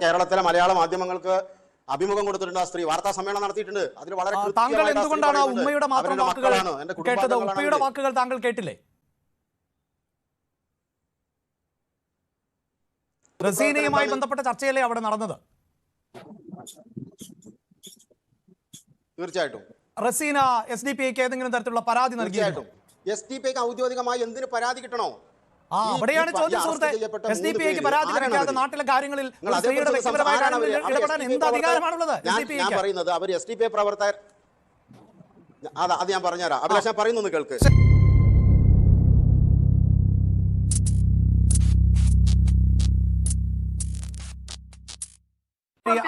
കേരളത്തിലെ മലയാള മാധ്യമങ്ങൾക്ക് അഭിമുഖം കൊടുത്തിട്ടുണ്ട്. ആ സ്ത്രീ വാർത്താ സമ്മേളനം നടത്തിയിട്ടുണ്ട്. അതിൽ വളരെ താങ്കൾ എന്തുകൊണ്ടാണ് ഉമ്മയുടെ മാത്രം വാക്കുകൾ കേട്ടത്? ഉപ്പയുടെ വാക്കുകൾ താങ്കൾ കേട്ടില്ലേ? റസീനയുമായി ബന്ധപ്പെട്ട ചർച്ചയല്ലേ അവിടെ നടന്നത്? തീർച്ചയായിട്ടും. റസീന എസ് ഡി പി ഐക്ക് ഏതെങ്കിലും തരത്തിലുള്ള പരാതി നൽകിയായിട്ടും എസ് ടി പിക്ക് ഔദ്യോഗികമായി എന്തിന് പരാതി കിട്ടണോ? ആ അവിടെയാണ് ചോദ്യം സുഹൃത്തെ എസ് ഡി പി ഐക്ക് പരാതി ലഭിക്കാതെ നാട്ടിലെ കാര്യങ്ങളിൽ സ്ത്രീയുടെ വ്യക്തിപരമായ കാര്യങ്ങളിൽ ഇടപെടാൻ എന്ത് അധികാരമാണുള്ളത്? ഞാൻ പറയുന്നത് അവർ എസ് ഡി പി ഐ പ്രവർത്തകർ അത് അത് ഞാൻ പറഞ്ഞുതരാം. അഭിലാഷ് ഞാൻ പറയുന്നു കേൾക്ക്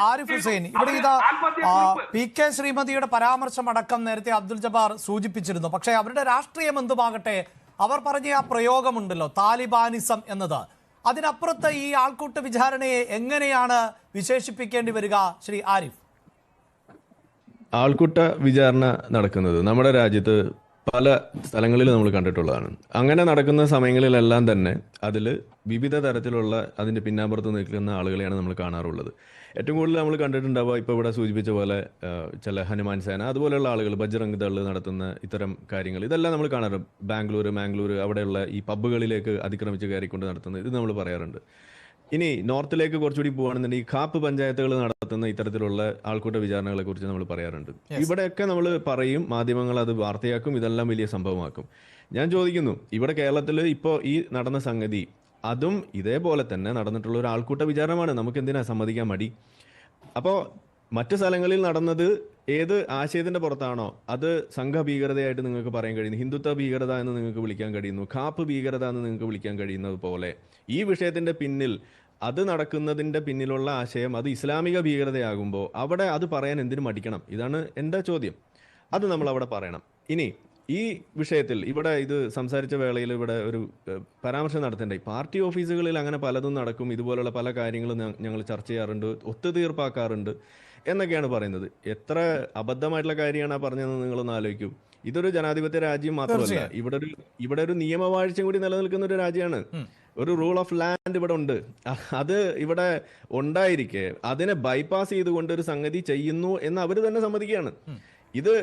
ആരിഫ് ഹുസൈൻ ഇവിടെ ഇതാ ആ, പി കെ ശ്രീമതിയുടെ പരാമർശം അടക്കം നേരത്തെ അബ്ദുൽ ജബാർ സൂചിപ്പിച്ചിരുന്നു. പക്ഷേ അവരുടെ രാഷ്ട്രീയം എന്തുമാകട്ടെ? അവർ പറഞ്ഞ ആ പ്രയോഗമുണ്ടല്ലോ താലിബാനിസം എന്നത്. അതിനപ്പുറത്ത് ഈ ആൾക്കൂട്ട വിചാരണയെ എങ്ങനെയാണ് വിശേഷിപ്പിക്കേണ്ടി വരിക ശ്രീ ആരിഫ്? ആൾക്കൂട്ട വിചാരണ നടക്കുന്നത് നമ്മുടെ രാജ്യത്ത് പല സ്ഥലങ്ങളിൽ നമ്മൾ കണ്ടിട്ടുള്ളതാണ്. അങ്ങനെ നടക്കുന്ന സമയങ്ങളിലെല്ലാം തന്നെ അതിൽ വിവിധ തരത്തിലുള്ള അതിന്റെ പിന്നാമ്പുറത്ത് നിൽക്കുന്ന ആളുകളെയാണ് നമ്മൾ കാണാറുള്ളത്. ഏറ്റവും കൂടുതൽ നമ്മൾ കണ്ടിട്ടുണ്ടാവുക ഇപ്പോൾ ഇവിടെ സൂചിപ്പിച്ച പോലെ ചില ഹനുമാൻ സേന അതുപോലെയുള്ള ആളുകൾ ബജ്രംഗ് ദൾ നടത്തുന്ന ഇത്തരം കാര്യങ്ങൾ ഇതെല്ലാം നമ്മൾ കാണാറുണ്ട് ബാംഗ്ലൂർ മാംഗ്ലൂർ അവിടെയുള്ള ഈ പബ്ബുകളിലേക്ക് അതിക്രമിച്ച് കയറിക്കൊണ്ട് നടത്തുന്നത് ഇത് നമ്മൾ പറയാറുണ്ട്. ഇനി നോർത്തിലേക്ക് കുറച്ചുകൂടി പോവുകയാണെന്നുണ്ടെങ്കിൽ കാപ്പ് പഞ്ചായത്തുകൾ നടത്തുന്ന ഇത്തരത്തിലുള്ള ആൾക്കൂട്ട വിചാരണകളെ കുറിച്ച് നമ്മൾ പറയാറുണ്ട്. ഇവിടെയൊക്കെ നമ്മൾ പറയും മാധ്യമങ്ങൾ അത് വാർത്തയാക്കും ഇതെല്ലാം വലിയ സംഭവമാക്കും. ഞാൻ ചോദിക്കുന്നു ഇവിടെ കേരളത്തിൽ ഇപ്പോൾ ഈ നടന്ന സംഗതി അതും ഇതേപോലെ തന്നെ നടന്നിട്ടുള്ള ഒരു ആൾക്കൂട്ട വിചാരണമാണ്. നമുക്ക് എന്തിനാ സമ്മതിക്കാൻ മടി? അപ്പോൾ മറ്റു സ്ഥലങ്ങളിൽ നടന്നത് ഏത് ആശയത്തിന്റെ പുറത്താണോ അത് സംഘ ഭീകരതയായിട്ട് നിങ്ങൾക്ക് പറയാൻ കഴിയുന്നു. ഹിന്ദുത്വ ഭീകരത എന്ന് നിങ്ങൾക്ക് വിളിക്കാൻ കഴിയുന്നു. കാപ്പ് ഭീകരത എന്ന് നിങ്ങൾക്ക് വിളിക്കാൻ കഴിയുന്നത് പോലെ. ഈ വിഷയത്തിന്റെ പിന്നിൽ അത് നടക്കുന്നതിന്റെ പിന്നിലുള്ള ആശയം അത് ഇസ്ലാമിക ഭീകരതയാകുമ്പോൾ അവിടെ അത് പറയാൻ എന്തിനു മടിക്കണം? ഇതാണ് എന്റെ ചോദ്യം. അത് നമ്മൾ അവിടെ പറയണം. ഇനി ഈ വിഷയത്തിൽ ഇവിടെ ഇത് സംസാരിച്ച വേളയിൽ ഇവിടെ ഒരു പരാമർശം നടത്തേണ്ടായി പാർട്ടി ഓഫീസുകളിൽ അങ്ങനെ പലതും നടക്കും. ഇതുപോലുള്ള പല കാര്യങ്ങളും ഞങ്ങൾ ചർച്ച ചെയ്യാറുണ്ട് ഒത്തുതീർപ്പാക്കാറുണ്ട് എന്നൊക്കെയാണ് പറയുന്നത്. എത്ര അബദ്ധമായിട്ടുള്ള കാര്യമാണ് പറഞ്ഞതെന്ന് നിങ്ങളൊന്ന് ആലോചിക്കും. ഇതൊരു ജനാധിപത്യ രാജ്യം മാത്രമല്ല ഇവിടെ ഒരു ഇവിടെ ഒരു നിയമവാഴ്ച കൂടി നിലനിൽക്കുന്ന ഒരു രാജ്യമാണ്. ഒരു റൂൾ ഓഫ് ലാൻഡ് ഇവിടെ ഉണ്ട്. അത് ഇവിടെ ഉണ്ടായിരിക്കെ അതിനെ ബൈപ്പാസ് ചെയ്തുകൊണ്ട് ഒരു സംഗതി ചെയ്യുന്നു എന്ന് അവർ തന്നെ സമ്മതിക്കുകയാണ്. ഇത്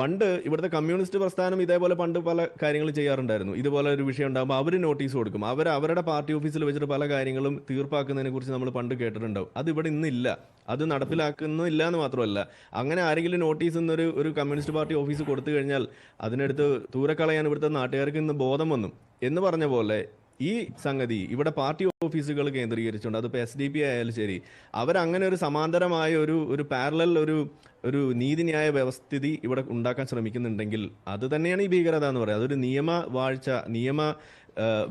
പണ്ട് ഇവിടുത്തെ കമ്മ്യൂണിസ്റ്റ് പ്രസ്ഥാനം ഇതേപോലെ പണ്ട് പല കാര്യങ്ങൾ ചെയ്യാറുണ്ടായിരുന്നു. ഇതുപോലെ ഒരു വിഷയം ഉണ്ടാകുമ്പോൾ അവർ നോട്ടീസ് കൊടുക്കും. അവർ അവരുടെ പാർട്ടി ഓഫീസിൽ വെച്ചിട്ട് പല കാര്യങ്ങളും തീർപ്പാക്കുന്നതിനെ കുറിച്ച് നമ്മൾ പണ്ട് കേട്ടിട്ടുണ്ടാവും. അത് ഇവിടെ ഇന്നില്ല. അത് നടപ്പിലാക്കുന്നില്ല എന്ന് മാത്രമല്ല. അങ്ങനെ ആരെങ്കിലും നോട്ടീസ് എന്നൊരു ഒരു കമ്മ്യൂണിസ്റ്റ് പാർട്ടി ഓഫീസ് കൊടുത്തു കഴിഞ്ഞാൽ അതിനടുത്ത് ദൂരെ ഇവിടുത്തെ നാട്ടുകാർക്ക് ഇന്ന് ബോധം വന്നു. എന്ന് പറഞ്ഞ പോലെ ഈ സംഗതി ഇവിടെ പാർട്ടി ഓഫീസുകൾ കേന്ദ്രീകരിച്ചുകൊണ്ട് അതിപ്പോൾ എസ് ഡി പി ആയാലും ശരി അവരങ്ങനെ ഒരു സമാന്തരമായ ഒരു ഒരു പാരലൽ ഒരു ഒരു നീതിന്യായ വ്യവസ്ഥിതി ഇവിടെ ഉണ്ടാക്കാൻ ശ്രമിക്കുന്നുണ്ടെങ്കിൽ അത് തന്നെയാണ് ഈ ഭീകരത എന്ന് പറയുന്നത് അതൊരു നിയമ വാഴ്ച നിയമ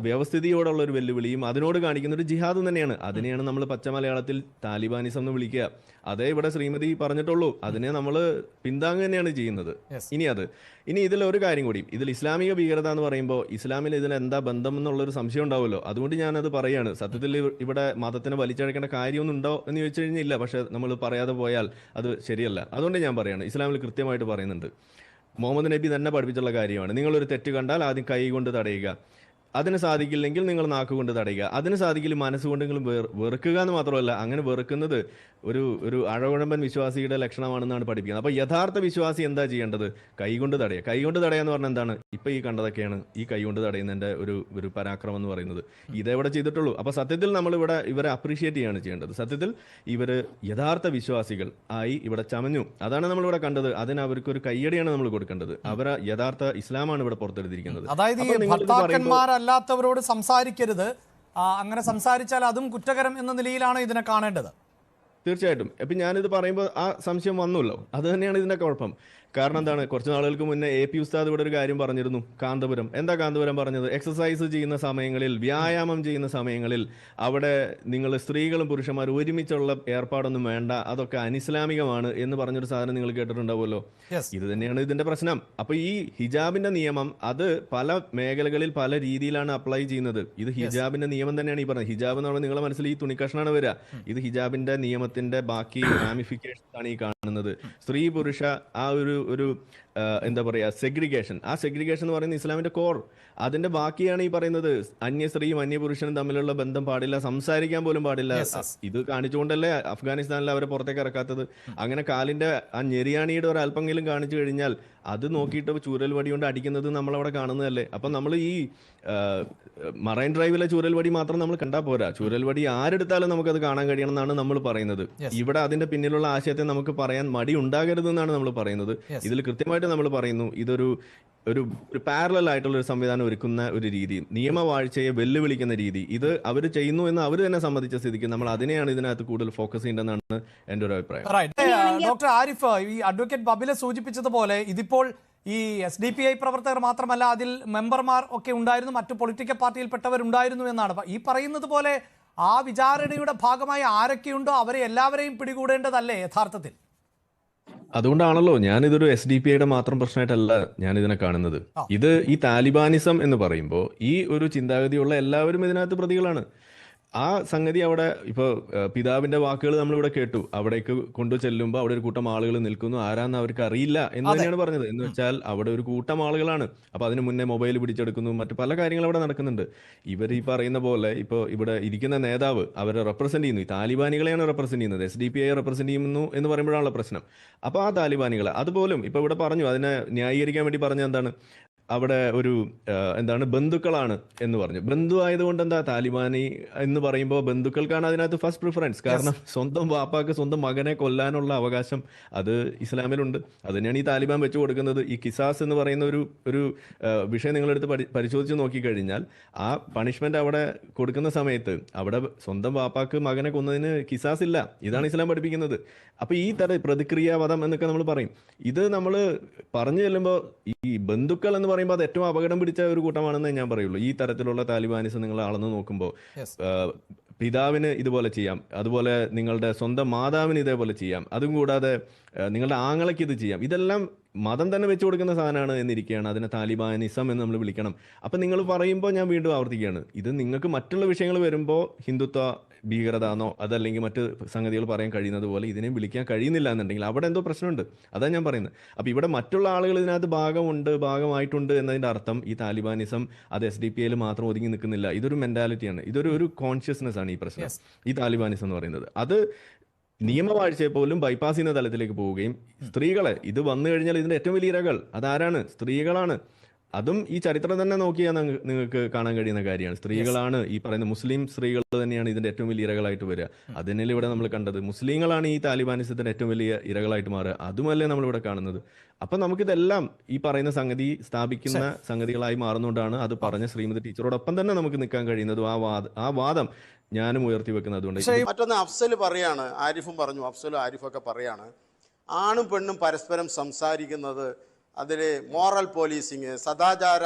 വ്യവസ്ഥിതിയോടുള്ള ഒരു വെല്ലുവിളിയും അതിനോട് കാണിക്കുന്ന ഒരു ജിഹാദും തന്നെയാണ്. അതിനെയാണ് നമ്മൾ പച്ച മലയാളത്തിൽ താലിബാനിസം എന്ന് വിളിക്കുക. അതേ ഇവിടെ ശ്രീമതി പറഞ്ഞിട്ടുള്ളൂ. അതിനെ നമ്മൾ പിന്താങ്ങുക തന്നെയാണ് ചെയ്യുന്നത്. ഇനി അത്. ഇനി ഇതിൽ ഒരു കാര്യം കൂടി. ഇതിൽ ഇസ്ലാമിക ഭീകരത എന്ന് പറയുമ്പോൾ ഇസ്ലാമിൽ ഇതിൽ എന്താ ബന്ധം എന്നുള്ളൊരു സംശയം ഉണ്ടാവുമല്ലോ. അതുകൊണ്ട് ഞാനത് പറയാണ്. സത്യത്തിൽ ഇവിടെ മതത്തിനെ വലിച്ചഴക്കേണ്ട കാര്യമൊന്നും ഉണ്ടോ എന്ന് ചോദിച്ചു കഴിഞ്ഞാൽ ഇല്ല പക്ഷെ നമ്മൾ പറയാതെ പോയാൽ അത് ശരിയല്ല. അതുകൊണ്ട് ഞാൻ പറയാണ്. ഇസ്ലാമിൽ കൃത്യമായിട്ട് പറയുന്നുണ്ട്. മുഹമ്മദ് നബി തന്നെ പഠിപ്പിച്ചുള്ള കാര്യമാണ്. നിങ്ങളൊരു തെറ്റ് കണ്ടാൽ ആദ്യം കൈ കൊണ്ട് തടയുക. അതിന് സാധിക്കില്ലെങ്കിൽ നിങ്ങൾ നാക്കുകൊണ്ട് തടയുക. അതിന് സാധിക്കില്ല മനസ്സുകൊണ്ട് നിങ്ങൾ വെറു- വെറുക്കുക എന്ന് മാത്രമല്ല അങ്ങനെ വെറുക്കുന്നത് ഒരു ഒരു അഴകുഴമ്പൻ വിശ്വാസിയുടെ ലക്ഷണമാണെന്നാണ് പഠിപ്പിക്കുന്നത്. അപ്പോൾ യഥാർത്ഥ വിശ്വാസി എന്താ ചെയ്യേണ്ടത്? കൈകൊണ്ട് തടയുക. കൈകൊണ്ട് തടയുക എന്ന് പറഞ്ഞാൽ എന്താണ്? ഇപ്പം ഈ കണ്ടതൊക്കെയാണ് ഈ കൈകൊണ്ട് തടയുന്നതിന്റെ ഒരു ഒരു പരാക്രമം എന്ന് പറയുന്നത്. ഇതെവിടെ ചെയ്തിട്ടുള്ളൂ? അപ്പോൾ സത്യത്തിൽ നമ്മളിവിടെ ഇവരെ അപ്രീഷിയേറ്റ് ചെയ്യാണ് ചെയ്യേണ്ടത്. സത്യത്തിൽ ഇവർ യഥാർത്ഥ വിശ്വാസികൾ ആയി ഇവിടെ ചമഞ്ഞു. അതാണ് നമ്മളിവിടെ കണ്ടത്. അതിന് അവർക്ക് ഒരു കയ്യടിയാണ് നമ്മൾ കൊടുക്കേണ്ടത്. അവരെ യഥാർത്ഥ ഇസ്ലാമാണ് ഇവിടെ പുറത്തെടുത്തിരിക്കുന്നത്. അതായത് ഭർത്താക്കന്മാരല്ലാത്തവരോട് സംസാരിക്കരുത്. അങ്ങനെ സംസാരിച്ചാൽ അതും കുറ്റകരം എന്ന നിലയിലാണ് ഇതിനെ കാണേണ്ടത്. തീർച്ചയായിട്ടും. ഇപ്പം ഞാനിത് പറയുമ്പോൾ ആ സംശയം വന്നല്ലോ. അത് തന്നെയാണ് ഇതിന്റെ കുഴപ്പം. കാരണം എന്താണ്? കുറച്ച് നാളുകൾക്ക് മുന്നേ എ പി ഉസ്താദ് ഇവിടെ ഒരു കാര്യം പറഞ്ഞിരുന്നു. കാന്തപുരം. എന്താ കാന്തപുരം പറഞ്ഞത്? എക്സസൈസ് ചെയ്യുന്ന സമയങ്ങളിൽ വ്യായാമം ചെയ്യുന്ന സമയങ്ങളിൽ അവിടെ നിങ്ങൾ സ്ത്രീകളും പുരുഷന്മാരും ഒരുമിച്ചുള്ള ഏർപ്പാടൊന്നും വേണ്ട. അതൊക്കെ അനിസ്ലാമികമാണ് എന്ന് പറഞ്ഞൊരു സാധനം നിങ്ങൾ കേട്ടിട്ടുണ്ടാവുമല്ലോ. ഇത് തന്നെയാണ് ഇതിന്റെ പ്രശ്നം. അപ്പൊ ഈ ഹിജാബിന്റെ നിയമം അത് പല മേഖലകളിൽ പല രീതിയിലാണ് അപ്ലൈ ചെയ്യുന്നത്. ഇത് ഹിജാബിന്റെ നിയമം തന്നെയാണ് ഈ പറഞ്ഞത്. ഹിജാബ് എന്ന് പറഞ്ഞാൽ നിങ്ങളുടെ മനസ്സിൽ ഈ തുണിക്കഷ്ണാണ് വരിക. ഇത് ഹിജാബിന്റെ നിയമത്തിന്റെ ബാക്കി റാമിഫിക്കേഷൻസ് ആണ് ഈ കാണുന്നത്. സ്ത്രീ പുരുഷ ആ ഒരു ഒരു എന്താ പറയുക സെഗ്രിഗേഷൻ ആ സെഗ്രിഗേഷൻ എന്ന് പറയുന്നത് ഇസ്ലാമിന്റെ കോർ അതിന്റെ ബാക്കിയാണ് ഈ പറയുന്നത് അന്യ സ്ത്രീയും അന്യ പുരുഷനും തമ്മിലുള്ള ബന്ധം പാടില്ല സംസാരിക്കാൻ പോലും പാടില്ല. ഇത് കാണിച്ചുകൊണ്ടല്ലേ അഫ്ഗാനിസ്ഥാനിൽ അവരെ പുറത്തേക്ക് ഇറക്കാത്തത്? അങ്ങനെ കാലിന്റെ ആ ഞെരിയാണിയുടെ ഒരു അല്പമെങ്കിലും കാണിച്ചു കഴിഞ്ഞാൽ അത് നോക്കിയിട്ട് ചൂരൽ വടി കൊണ്ട് അടിക്കുന്നത് നമ്മളവിടെ കാണുന്നതല്ലേ? അപ്പം നമ്മൾ ഈ മറൈൻ ഡ്രൈവിലെ ചൂരൽ വടി മാത്രം നമ്മൾ കണ്ടാൽ പോരാ. ചൂരൽ വടി ആരെടുത്താലും നമുക്കത് കാണാൻ കഴിയണം എന്നാണ് നമ്മൾ പറയുന്നത്. ഇവിടെ അതിന്റെ പിന്നിലുള്ള ആശയത്തെ നമുക്ക് പറയാൻ മടി ഉണ്ടാകരുതെന്നാണ് നമ്മൾ പറയുന്നത്. ഇതിൽ കൃത്യമായിട്ട് നമ്മൾ പറയുന്നു ഇതൊരു ഒരു ഒരു പാരലൽ ആയിട്ടുള്ള ഒരു സംവിധാനം ഒരുക്കുന്ന ഒരു രീതി നിയമവാഴ്ചയെ വെല്ലുവിളിക്കുന്ന രീതി. ഇത് അവർ ചെയ്യുന്നു എന്ന് അവർ തന്നെ സമ്മതിച്ച സ്ഥിതിക്ക് നമ്മൾ അതിനെയാണ് ഇതിനകത്ത് കൂടുതൽ ഫോക്കസ് ചെയ്യേണ്ടതെന്നാണ് എന്റെ ഒരു അഭിപ്രായം. ഡോക്ടർ ആരിഫ് ഈ അഡ്വക്കേറ്റ് ബബിലെ സൂചിപ്പിച്ചതുപോലെ ഇതിപ്പോൾ ഈ എസ് ഡി പി ഐ പ്രവർത്തകർ മാത്രമല്ല അതിൽ മെമ്പർമാർ ഒക്കെ ഉണ്ടായിരുന്നു മറ്റു പൊളിറ്റിക്കൽ പാർട്ടിയിൽപ്പെട്ടവരുണ്ടായിരുന്നു എന്നാണ്. ഈ പറയുന്നത് പോലെ ആ വിചാരണയുടെ ഭാഗമായി ആരൊക്കെയുണ്ടോ അവരെ എല്ലാവരെയും പിടികൂടേണ്ടതല്ലേ യഥാർത്ഥത്തിൽ? അതുകൊണ്ടാണല്ലോ ഞാൻ ഇതൊരു എസ് ഡി പി ഐയുടെ മാത്രം പ്രശ്നമായിട്ടല്ല ഞാൻ ഇതിനെ കാണുന്നത് ഇത് ഈ താലിബാനിസം എന്ന് പറയുമ്പോൾ ഈ ഒരു ചിന്താഗതിയുള്ള എല്ലാവരും ഇതിനകത്ത് പ്രതികളാണ്. ആ സംഗതി അവിടെ ഇപ്പോൾ പിതാവിന്റെ വാക്കുകൾ നമ്മളിവിടെ കേട്ടു. അവിടേക്ക് കൊണ്ടു ചെല്ലുമ്പോൾ അവിടെ ഒരു കൂട്ടം ആളുകൾ നിൽക്കുന്നു. ആരാന്ന് അവർക്ക് അറിയില്ല എന്ന്. തന്നെയാണ് പറഞ്ഞത്. എന്ന് വെച്ചാൽ അവിടെ ഒരു കൂട്ടം ആളുകളാണ്. അപ്പൊ അതിന് മുന്നേ മൊബൈൽ പിടിച്ചെടുക്കുന്നു മറ്റു പല കാര്യങ്ങളും അവിടെ നടക്കുന്നുണ്ട്. ഇവർ ഈ പറയുന്ന പോലെ ഇപ്പോൾ ഇവിടെ ഇരിക്കുന്ന നേതാവ് അവരെ റെപ്രസെന്റ് ചെയ്യുന്നു. ഈ താലിബാനികളെയാണ് റെപ്രസെന്റ് ചെയ്യുന്നത്. S D P I represent ചെയ്യുന്നു എന്ന് പറയുമ്പോഴാണല്ലോ പ്രശ്നം. അപ്പോൾ ആ താലിബാനികളെ അതുപോലും ഇപ്പോൾ ഇവിടെ പറഞ്ഞു അതിനെ ന്യായീകരിക്കാൻ വേണ്ടി പറഞ്ഞ എന്താണ്? അവിടെ ഒരു എന്താണ് ബന്ധുക്കളാണ് എന്ന് പറഞ്ഞു. ബന്ധു ആയതുകൊണ്ട് എന്താ താലിബാനി എന്ന് പറയുമ്പോൾ ബന്ധുക്കൾക്കാണ് അതിനകത്ത് ഫസ്റ്റ് പ്രിഫറൻസ് കാരണം സ്വന്തം വാപ്പാക്ക് സ്വന്തം മകനെ കൊല്ലാനുള്ള അവകാശം അത് ഇസ്ലാമിലുണ്ട്. അത് തന്നെയാണ് ഈ താലിബാൻ വെച്ച് കൊടുക്കുന്നത്. ഈ കിസാസ് എന്ന് പറയുന്ന ഒരു ഒരു വിഷയം നിങ്ങളെടുത്ത് പരി പരിശോധിച്ച് നോക്കിക്കഴിഞ്ഞാൽ ആ പണിഷ്മെന്റ് അവിടെ കൊടുക്കുന്ന സമയത്ത് അവിടെ സ്വന്തം വാപ്പാക്ക് മകനെ കൊന്നതിന് കിസാസ് ഇല്ല. ഇതാണ് ഇസ്ലാം പഠിപ്പിക്കുന്നത്. അപ്പൊ ഈ തര പ്രതിക്രിയാവധം എന്നൊക്കെ നമ്മൾ പറയും. ഇത് നമ്മൾ പറഞ്ഞു ചെല്ലുമ്പോൾ ഈ ബന്ധുക്കൾ എന്ന് പറയുമ്പോൾ അത് ഏറ്റവും അപകടം പിടിച്ച ഒരു കൂട്ടമാണെന്ന് ഞാൻ പറയുള്ളൂ. ഈ തരത്തിലുള്ള താലിബാനിസം നിങ്ങൾ അളന്ന് നോക്കുമ്പോൾ പിതാവിന് ഇതുപോലെ ചെയ്യാം. അതുപോലെ നിങ്ങളുടെ സ്വന്തം മാതാവിന് ഇതേപോലെ ചെയ്യാം. അതും കൂടാതെ നിങ്ങളുടെ ആങ്ങളയ്ക്ക് ഇത് ചെയ്യാം. ഇതെല്ലാം മതം തന്നെ വെച്ചു കൊടുക്കുന്ന സാധനമാണ് എന്നിരിക്കുകയാണ്. അതിനെ താലിബാനിസം എന്ന് നമ്മൾ വിളിക്കണം. അപ്പം നിങ്ങൾ പറയുമ്പോൾ ഞാൻ വീണ്ടും ആവർത്തിക്കുകയാണ്. ഇത് നിങ്ങൾക്ക് മറ്റുള്ള വിഷയങ്ങൾ വരുമ്പോൾ ഹിന്ദുത്വ ഭീകരത എന്നോ അതല്ലെങ്കിൽ മറ്റ് സംഗതികൾ പറയാൻ കഴിയുന്നത് പോലെ ഇതിനെ വിളിക്കാൻ കഴിയുന്നില്ല എന്നുണ്ടെങ്കിൽ അവിടെ എന്തോ പ്രശ്നമുണ്ട്. അതാണ് ഞാൻ പറയുന്നത്. അപ്പോൾ ഇവിടെ മറ്റുള്ള ആളുകൾ ഇതിനകത്ത് ഭാഗമുണ്ട് ഭാഗമായിട്ടുണ്ട് എന്നതിന്റെ അർത്ഥം ഈ താലിബാനിസം അത് എസ് ഡി പി എയിൽ മാത്രം ഒതുങ്ങി നിൽക്കുന്നില്ല. ഇതൊരു മെന്റാലിറ്റിയാണ് ഇതൊരു ഒരു കോൺഷ്യസ്നെസ് ആണ് ഈ പ്രശ്നം. ഈ താലിബാനിസം എന്ന് പറയുന്നത്. അത് നിയമവാഴ്ചയെ പോലും ബൈപ്പാസ് ചെയ്യുന്ന തലത്തിലേക്ക് പോവുകയും സ്ത്രീകളെ ഇത് വന്നു കഴിഞ്ഞാൽ ഇതിന്റെ ഏറ്റവും വലിയ ഇരകൾ അതാരാണ്? സ്ത്രീകളാണ്. അതും ഈ ചരിത്രം തന്നെ നോക്കിയാൽ നിങ്ങൾക്ക് കാണാൻ കഴിയുന്ന കാര്യമാണ്. സ്ത്രീകളാണ് ഈ പറയുന്ന മുസ്ലിം സ്ത്രീകൾ തന്നെയാണ് ഇതിന്റെ ഏറ്റവും വലിയ ഇരകളായിട്ട് വരിക. അതിനല്ലേ ഇവിടെ നമ്മൾ കണ്ടത്. മുസ്ലിങ്ങളാണ് ഈ താലിബാനിസത്തിന്റെ ഏറ്റവും വലിയ ഇരകളായിട്ട് മാറുക. അതുമല്ലേ നമ്മൾ ഇവിടെ കാണുന്നത്. അപ്പൊ നമുക്കിതെല്ലാം ഈ പറയുന്ന സംഗതി സ്ഥാപിക്കുന്ന സംഗതികളായി മാറുന്നതുകൊണ്ടാണ് അത് പറഞ്ഞ ശ്രീമതി ടീച്ചറോടൊപ്പം തന്നെ നമുക്ക് നിൽക്കാൻ കഴിയുന്നതും ആ വാദ ആ വാദം ഞാനും ഉയർത്തി വെക്കുന്നത് അതുകൊണ്ട് മറ്റൊന്ന് അഫ്സൽ പറയാണ് ആരിഫും പറഞ്ഞു അഫ്സലും ആരിഫൊക്കെ പറയാണ് ആണും പെണ്ണും പരസ്പരം സംസാരിക്കുന്നത് അതിൽ മോറൽ പോലീസിങ് സദാചാര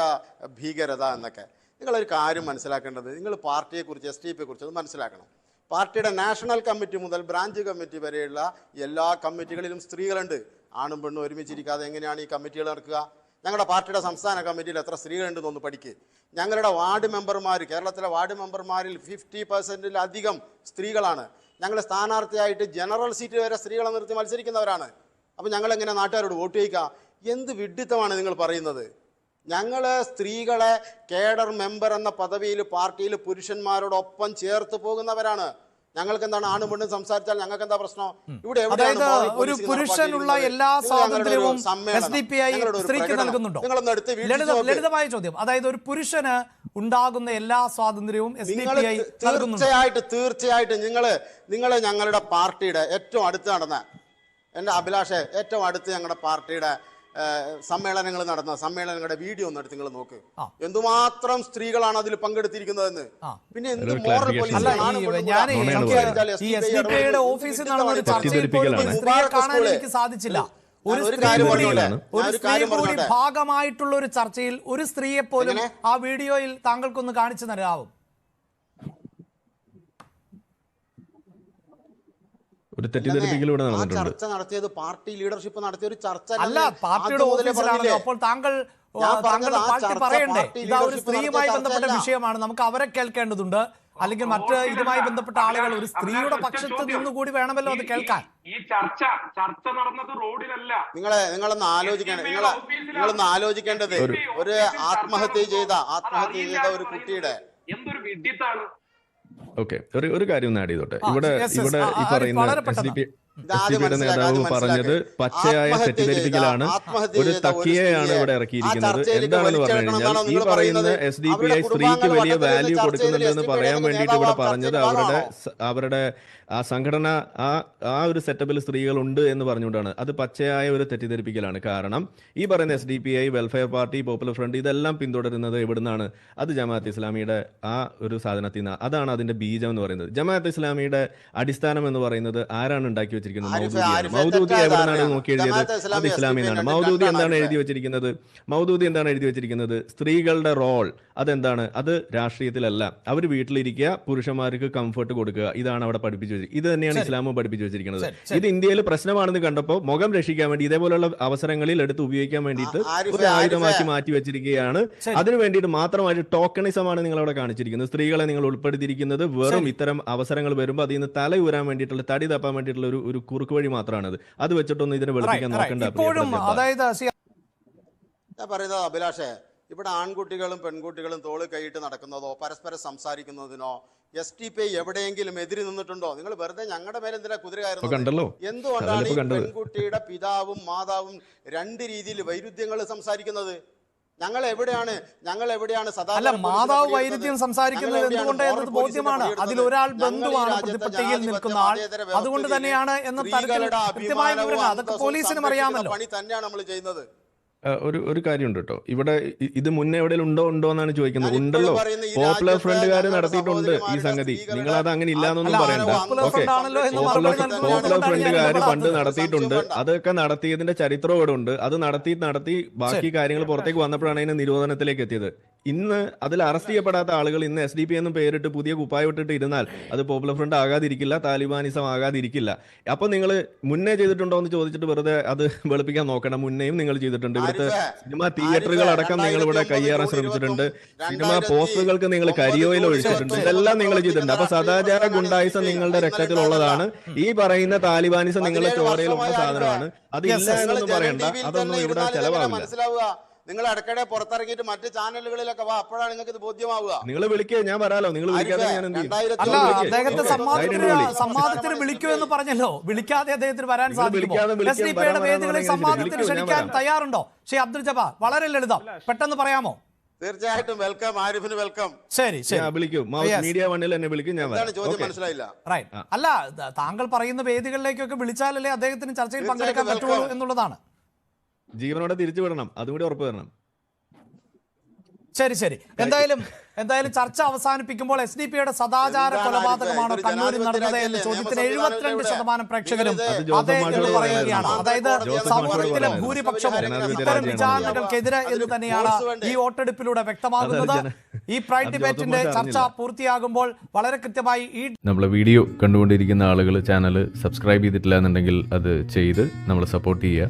ഭീകരത എന്നൊക്കെ. നിങ്ങളൊരു കാര്യം മനസ്സിലാക്കേണ്ടത് നിങ്ങൾ പാർട്ടിയെക്കുറിച്ച് എസ് ടി പിയെ കുറിച്ച് അത് മനസ്സിലാക്കണം. പാർട്ടിയുടെ നാഷണൽ കമ്മിറ്റി മുതൽ ബ്രാഞ്ച് കമ്മിറ്റി വരെയുള്ള എല്ലാ കമ്മിറ്റികളിലും സ്ത്രീകളുണ്ട്. ആണും പെണ്ണും ഒരുമിച്ചിരിക്കാതെ എങ്ങനെയാണ് ഈ കമ്മിറ്റികൾ നടക്കുക? ഞങ്ങളുടെ പാർട്ടിയുടെ സംസ്ഥാന കമ്മിറ്റിയിൽ എത്ര സ്ത്രീകളുണ്ടെന്ന് ഒന്ന് പഠിക്കുക ഞങ്ങളുടെ വാർഡ് മെമ്പർമാർ കേരളത്തിലെ വാർഡ് മെമ്പർമാരിൽ ഫിഫ്റ്റി പെർസെന്റിലധികം സ്ത്രീകളാണ്. ഞങ്ങൾ സ്ഥാനാർത്ഥിയായിട്ട് ജനറൽ സീറ്റ് വരെ സ്ത്രീകളെ നിർത്തി മത്സരിക്കുന്നവരാണ്. അപ്പോൾ ഞങ്ങൾ എങ്ങനെ നാട്ടുകാരോട് വോട്ട് ചെയ്യിക്കുക എന്ത് വിഡ്ഢിത്തമാണ് നിങ്ങൾ പറയുന്നത്? ഞങ്ങൾ സ്ത്രീകളെ കേഡർ മെമ്പർ എന്ന പദവിയിൽ പാർട്ടിയിൽ പുരുഷന്മാരോടൊപ്പം ചേർത്ത് പോകുന്നവരാണ്. ഞങ്ങൾക്ക് എന്താണ് ആണും പെണ്ണും സംസാരിച്ചാൽ ഞങ്ങൾക്ക് എന്താ പ്രശ്നം ഇവിടെ ഒരു പുരുഷനുള്ള എല്ലാ സ്വാതന്ത്ര്യവും സ്ത്രീക്ക് നൽകുന്നുണ്ടോ. ലളിതമായ ചോദ്യം. അതായത് ഒരു പുരുഷന് ഉണ്ടാകുന്ന എല്ലാ സ്വാതന്ത്ര്യവും തീർച്ചയായിട്ടും തീർച്ചയായിട്ടും നിങ്ങൾ നിങ്ങൾ ഞങ്ങളുടെ പാർട്ടിയുടെ ഏറ്റവും അടുത്ത് നടന്ന എന്റെ അഭിലാഷെ ഏറ്റവും അടുത്ത് ഞങ്ങളുടെ പാർട്ടിയുടെ സമ്മേളനങ്ങൾ നടന്ന സമ്മേളനങ്ങളുടെ വീഡിയോ ഒന്ന് എടുത്ത് നിങ്ങൾ നോക്ക്. എന്തുമാത്രം സ്ത്രീകളാണ് അതിൽ പങ്കെടുത്തിരിക്കുന്നതെന്ന്. പിന്നെ എന്ത് മോറൽ സാധിച്ചില്ല. ഒരു ഭാഗമായിട്ടുള്ള ഒരു ചർച്ചയിൽ ഒരു സ്ത്രീയെ പോലും ആ വീഡിയോയിൽ താങ്കൾക്കൊന്ന് കാണിച്ചു തരാവും. ഒരു തെറ്റിദ്ധരിപ്പിക്കലൂടെ നടന്നിട്ടുണ്ട്. ചർച്ച നടത്തിയത് പാർട്ടി ലീഡർഷിപ്പ് നടത്തിയ ഒരു ചർച്ച അല്ല പാർട്ടിയുടെ ഓഫീസിലാണല്ലോ അപ്പോൾ താങ്കൾ താങ്കൾ പാർട്ടി പറയണ്ടേ? ഇതാ ഒരു സ്ത്രീയുമായി ബന്ധപ്പെട്ട വിഷയമാണ്. നമുക്ക് അവരെ കേൾക്കേണ്ടതുണ്ട്. അല്ലെങ്കിൽ മറ്റ് ഇതുമായി ബന്ധപ്പെട്ട ആളുകൾ ഒരു സ്ത്രീയുടെ പക്ഷത്ത് നിന്നുകൂടി വേണമല്ലോ അത് കേൾക്കാൻ. ഈ ചർച്ച ചർച്ച നടന്നത് റോഡിലല്ല. നിങ്ങളെ നിങ്ങളൊന്ന് ആലോചിക്കണം നിങ്ങൾ നിങ്ങളൊന്ന് ആലോചിക്കേണ്ടത് ഒരു ആത്മഹത്യ ചെയ്ത ആത്മഹത്യ ചെയ്ത ഒരു കുട്ടിയുടെ എന്തൊരു വിഡ്ഢിത്താണ്? ഓക്കെ ഒരു ഒരു കാര്യം ഒന്ന് ആഡ് ചെയ്തോട്ടെ. ഇവിടെ ഈ പറയുന്ന ഇവിടെ ഡി ഈ പറയുന്ന നേതാവ് പറഞ്ഞത് പച്ചയായ തെറ്റിദ്ധരിപ്പിക്കലാണ്. ഒരു തക്കിയെയാണ് ഇവിടെ ഇറക്കിയിരിക്കുന്നത്. എന്താണെന്ന് പറഞ്ഞു കഴിഞ്ഞാൽ ഈ പറയുന്ന പറയുന്നത്? എസ് ഡി പി ഐ സ്ത്രീക്ക് വലിയ വാല്യൂ കൊടുക്കുന്നുണ്ടെന്ന് പറയാൻ വേണ്ടിയിട്ട് ഇവിടെ പറഞ്ഞത് അവരുടെ അവരുടെ ആ സംഘടന ആ ആ ഒരു സെറ്റപ്പിൽ സ്ത്രീകൾ ഉണ്ട് എന്ന് പറഞ്ഞുകൊണ്ടാണ്. അത് പച്ചയായ ഒരു തെറ്റിദ്ധരിപ്പിക്കലാണ്. കാരണം ഈ പറയുന്ന S D P I welfare party popular front ഇതെല്ലാം പിന്തുടരുന്നത് എവിടുന്നാണ്? അത് ജമാഅത്ത് ഇസ്ലാമിയുടെ ആ ഒരു സാധനത്തിൽ നിന്ന് അതാണ് അതിന്റെ ബീജം എന്ന് പറയുന്നത്. ജമാഅത്ത് ഇസ്ലാമിയുടെ അടിസ്ഥാനം എന്ന് പറയുന്നത് ആരാണ് ഉണ്ടാക്കി വെച്ചിരിക്കുന്നത് മൗദൂദി നോക്കി എഴുതിയത് അത് ഇസ്ലാമി എന്നാണ് മൗദൂദി എന്താണ്. എഴുതി വെച്ചിരിക്കുന്നത് മൗദൂദി എന്താണ് എഴുതി വെച്ചിരിക്കുന്നത് സ്ത്രീകളുടെ റോൾ അതെന്താണ്? അത് രാഷ്ട്രീയത്തിലല്ല. അവർ വീട്ടിലിരിക്കുക പുരുഷന്മാർക്ക് കംഫർട്ട് കൊടുക്കുക. ഇതാണ് അവിടെ പഠിപ്പിച്ചു വെച്ചത് ഇത് തന്നെയാണ് ഇസ്ലാമും പഠിപ്പിച്ചു വെച്ചിരിക്കുന്നത്. ഇത് ഇന്ത്യയിൽ പ്രശ്നമാണെന്ന് കണ്ടപ്പോൾ മുഖം രക്ഷിക്കാൻ വേണ്ടി ഇതേപോലുള്ള അവസരങ്ങളിൽ എടുത്ത് ഉപയോഗിക്കാൻ വേണ്ടിയിട്ട് ഒരു ആയുധമാക്കി മാറ്റി വെച്ചിരിക്കുകയാണ്. അതിനു വേണ്ടിയിട്ട് മാത്രമായിട്ട് ടോക്കണിസമാണ് നിങ്ങൾ അവിടെ കാണിച്ചിരിക്കുന്നത്. സ്ത്രീകളെ നിങ്ങൾ ഉൾപ്പെടുത്തിയിരിക്കുന്നത് വെറും ഇത്തരം അവസരങ്ങൾ വരുമ്പോൾ അതിൽ നിന്ന് തല ഊരാൻ വേണ്ടിയിട്ടുള്ള തടി തപ്പാൻ വേണ്ടിയിട്ടുള്ള ഒരു ഒരു കുറുക്ക് വഴി മാത്രമാണത് അത് വെച്ചിട്ടൊന്നും ഇതിനെ വെളുപ്പിക്കാൻ. നോക്കണ്ട ഇപ്പോഴും അതായത് ഞാൻ പറയുന്നത് അഭിലാഷേ ഇവിടെ ആൺകുട്ടികളും പെൺകുട്ടികളും തോൾ കൈയിട്ട് നടക്കുന്നതോ പരസ്പരം സംസാരിക്കുന്നതിനോ എസ് ടി പി എവിടെയെങ്കിലും എതിരി നിന്നിട്ടുണ്ടോ? നിങ്ങൾ വെറുതെ ഞങ്ങളുടെ മേലെ എന്തിനാ കുതിര ഇപ്പൊ കയറുന്നത് കണ്ടല്ലോ. എന്തുകൊണ്ടാണ് ഈ പെൺകുട്ടിയുടെ പിതാവും മാതാവും രണ്ട് രീതിയിൽ വൈരുദ്ധ്യങ്ങൾ സംസാരിക്കുന്നത്? ഞങ്ങൾ എവിടെയാണ് ഞങ്ങൾ എവിടെയാണ് സദാ അല്ല മാതാവ്? വൈരുദ്ധ്യം സംസാരിക്കുന്നത് എന്തുകൊണ്ട് എന്നത് ബോധ്യമാണ്. അതിൽ ഒരാൾ ബന്ധുവാണ് പ്രതിപത്തിയിൽ പ്രതിപട്ടികയിൽ നിൽക്കുന്ന ആൾ. അതുകൊണ്ട് തന്നെയാണ് എന്ന തരത്തിൽ സ്ത്രീകളുടെ കൃത്യമായ വിവരങ്ങൾ. അതൊക്കെ പോലീസിനും അറിയാമല്ലോ പണി തന്നെയാണ് നമ്മൾ ചെയ്യുന്നത്. ഒരു ഒരു കാര്യമുണ്ട് കേട്ടോ. ഇവിടെ ഇത് മുന്നേ എവിടെയും ഉണ്ടോ ഉണ്ടോ എന്നാണ് ചോദിക്കുന്നത്. ഉണ്ടല്ലോ. പോപ്പുലർ ഫ്രണ്ടുകാർ നടത്തിയിട്ടുണ്ട് ഈ സംഗതി. നിങ്ങൾ അത് അങ്ങനെ ഇല്ലാന്നൊന്നും പറയണ്ട. പോപ്പുലർ ഓക്കെ പോപ്പുലർ പോപ്പുലർ ഫ്രണ്ടുകാർ പണ്ട് നടത്തിയിട്ടുണ്ട്. അതൊക്കെ നടത്തിയതിന്റെ ചരിത്രം ഇവിടെ ഉണ്ട് അത് നടത്തി നടത്തി ബാക്കി കാര്യങ്ങൾ പുറത്തേക്ക് വന്നപ്പോഴാണ് അതിന്റെ നിരോധനത്തിലേക്ക് എത്തിയത്. ഇന്ന് അതിൽ അറസ്റ്റ് ചെയ്യപ്പെടാത്ത ആളുകൾ ഇന്ന് എസ് ഡി പി എന്നും പേരിട്ട് പുതിയ കുപ്പായ ഇട്ടിട്ട് ഇരുന്നാൽ അത് പോപ്പുലർ ഫ്രണ്ട് ആകാതിരിക്കില്ല താലിബാനിസം ആകാതിരിക്കില്ല. അപ്പൊ നിങ്ങൾ മുന്നേ ചെയ്തിട്ടുണ്ടോ എന്ന് ചോദിച്ചിട്ട് വെറുതെ അത് വെളുപ്പിക്കാൻ നോക്കണം. മുന്നേയും നിങ്ങൾ ചെയ്തിട്ടുണ്ട്. ഇവിടുത്തെ സിനിമ തിയേറ്ററുകൾ അടക്കം നിങ്ങൾ ഇവിടെ കയ്യേറാൻ ശ്രമിച്ചിട്ടുണ്ട്. സിനിമ പോസ്റ്ററുകൾക്ക് നിങ്ങൾ കരിയോയിൽ ഒഴിച്ചിട്ടുണ്ട്. ഇതെല്ലാം നിങ്ങൾ ചെയ്തിട്ടുണ്ട്. അപ്പൊ സദാചാര ഗുണ്ടായിസം നിങ്ങളുടെ രക്തത്തിലുള്ളതാണ്. ഈ പറയുന്ന താലിബാനിസം നിങ്ങളുടെ ചോരയിലുള്ള സാധനമാണ്. അത് ഇല്ല. എന്നൊന്നും പറയണ്ട. അതൊന്നും ഇവിടെ ചെലവാകില്ല നിങ്ങൾ ഇടയ്ക്കിടെ പുറത്തിറങ്ങിയിട്ട് മറ്റ് ചാനലുകളിലൊക്കെ വാ അപ്പോഴാണ് നിങ്ങൾക്ക് ഇത് ബോധ്യമാവുക. നിങ്ങൾ വിളിക്കുക ഞാൻ വരാലോ. നിങ്ങൾ വിളിക്കാതെ ഞാൻ എന്ത് ചെയ്യും അല്ല അദ്ദേഹത്തെ സംവാദത്തിന് വിളിക്കൂ എന്ന് പറഞ്ഞല്ലോ. വിളിക്കാതെ അദ്ദേഹത്തിന് വരാൻ സാധിക്കും സാധിക്കുമോ? എസ് ഡി പിയുടെ വേദികളിൽ ക്ഷണിക്കാൻ തയ്യാറുണ്ടോ? ശ്രീ അബ്ദുൽ ജബാർ വളരെ ലളിതം. പെട്ടെന്ന് പറയാമോ? തീർച്ചയായിട്ടും വെൽക്കം ആരിഫിന് വെൽക്കം. ശരി ശരി. ഞാൻ വിളിക്കും. മീഡിയ വണ്ണിൽ എന്നെ വിളിക്കും ഞാൻ എന്താണ് ചോദ്യം മനസ്സിലായില്ല? റൈറ്റ് അല്ല താങ്കൾ പറയുന്ന വേദികളിലേക്കൊക്കെ വിളിച്ചാലല്ലേ അദ്ദേഹത്തിന് ചർച്ചയിൽ പങ്കെടുക്കാൻ പറ്റുള്ളൂ എന്നുള്ളതാണ്. ജീവനോടെ തിരിച്ചു വിടണം. അതും കൂടി ഉറപ്പ് തരണം. ശരി ശരി. എന്തായാലും എന്തായാലും ചർച്ച അവസാനിപ്പിക്കുമ്പോൾ എസ് ഡി പിയുടെ സദാചാര കൊലപാതകമാണ് കണ്ണൂരിൽ നടന്നത് എന്ന ചോദ്യത്തിന് എഴുപത്തിരണ്ട് ശതമാനം പ്രേക്ഷകരും അത് എന്ന് പറയുകയാണ്. അതായത് സമൂഹത്തിലെ ഭൂരിപക്ഷവും ഇത്തരം വിചാരണകൾക്കെതിരെ എന്ന് തന്നെയാണ് ഈ വോട്ടെടുപ്പിലൂടെ വ്യക്തമാകുന്നത്. ഈ പ്രൈഡ് ഡിബേറ്റിന്റെ ചർച്ച പൂർത്തിയാകുമ്പോൾ വളരെ കൃത്യമായി ഈ നമ്മളെ വീഡിയോ കണ്ടുകൊണ്ടിരിക്കുന്ന ആളുകൾ ചാനൽ സബ്സ്ക്രൈബ് ചെയ്തിട്ടില്ല എന്നുണ്ടെങ്കിൽ അത് ചെയ്ത് നമ്മളെ സപ്പോർട്ട് ചെയ്യുക.